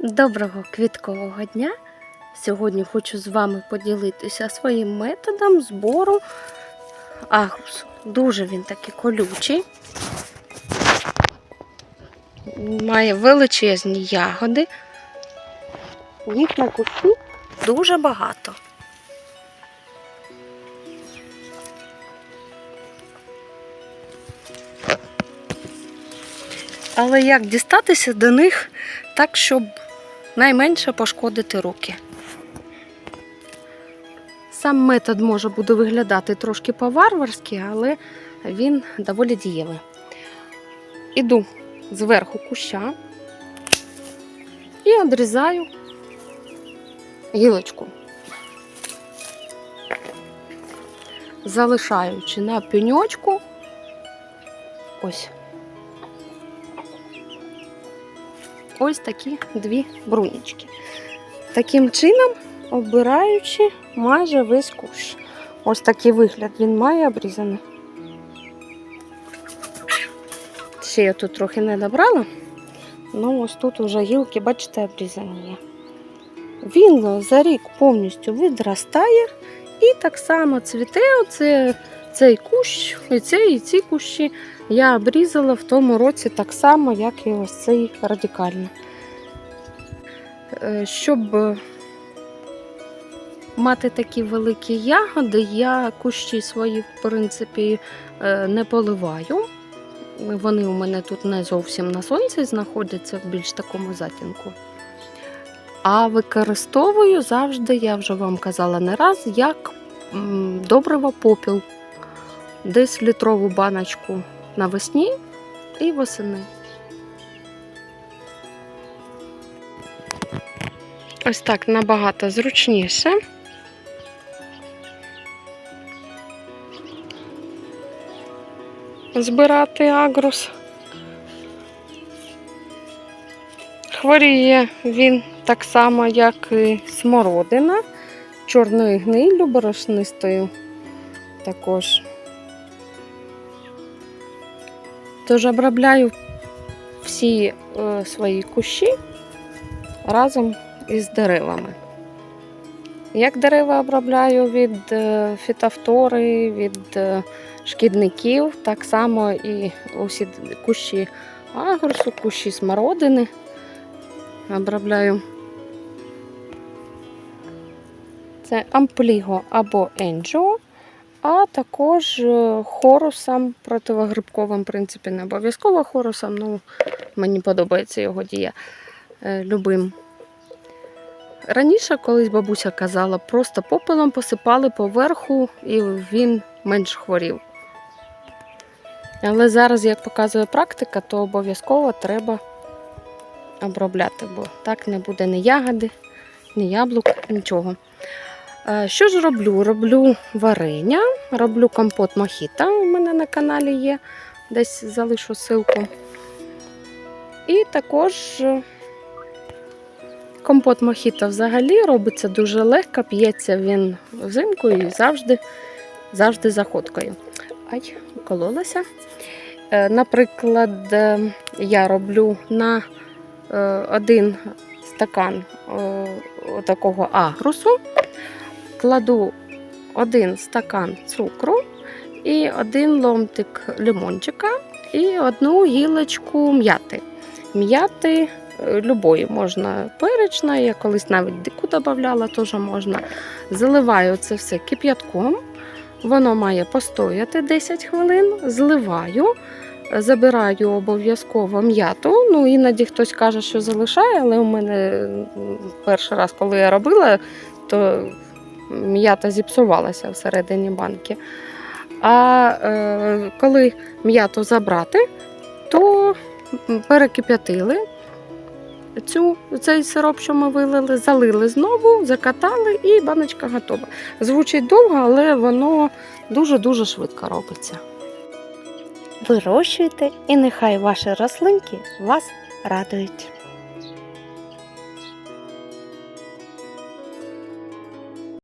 Доброго квіткового дня! Сьогодні хочу з вами поділитися своїм методом збору агрусу. Дуже він такий колючий, має величезні ягоди. Їх на кущі дуже багато. Але як дістатися до них так, щоб найменше пошкодити руки? Сам метод може буде виглядати трошки по-варварськи, але він доволі дієвий. Іду зверху куща і одрізаю гілочку, залишаючи на пеньочку ось. Ось такі дві брунічки. Таким чином, обираючи майже весь кущ. Ось такий вигляд він має обрізаний. Ще я тут трохи не добрала. Ну, ось тут уже гілки, бачите, обрізані є. Він за рік повністю відростає і так само цвіте оце, цей кущ, і цей, і ці кущі я обрізала в тому році так само, як і ось цей радикально. Е, Щоб мати такі великі ягоди, я кущі свої, в принципі, е, не поливаю. Вони у мене тут не зовсім на сонці знаходяться в більш такому затінку. А використовую завжди, я вже вам казала не раз, як м, добриво попіл. Десь літрову баночку навесні і восени. Ось так набагато зручніше. Збирати агрус. Хворіє він так само, як і смородина, чорною гниллю, борошнистою також. Тож обробляю всі е, свої кущі разом із деревами. Як дерева обробляю від е, фітофтори, від е, шкідників, так само і усі кущі агрусу, кущі смородини обробляю. Це ампліго або енджо, а також е, хорусом противогрибковим, в принципі, не обов'язково хорусом, ну мені подобається його дія е, любим. Раніше колись бабуся казала, просто попелом посипали поверху і він менш хворів. Але зараз, як показує практика, то обов'язково треба обробляти, бо так не буде ні ягоди, ні яблук, нічого. Е, Що ж роблю? Роблю варення, роблю компот мохіта, у мене на каналі є, десь залишу ссылку. І також е, компот мохіта взагалі робиться дуже легко, п'ється він взимку і завжди, завжди заходкою. Ай, кололася. Е, Наприклад, я роблю на один стакан такого агрусу, кладу один стакан цукру і один ломтик лимончика і одну гілочку м'яти. М'яти е, любої можна перечна, я колись навіть дику додавала, теж можна. Заливаю це все кип'ятком. Воно має постояти 10 хвилин, зливаю, забираю обов'язково м'яту. Ну, іноді хтось каже, що залишає, але у мене перший раз, коли я робила, то м'ята зіпсувалася всередині банки. А е, коли м'яту забрати, то перекип'ятили цю, цей сироп, що ми вилили, залили знову, закатали і баночка готова. Звучить довго, але воно дуже-дуже швидко робиться. Вирощуйте, і нехай ваші рослинки вас радують.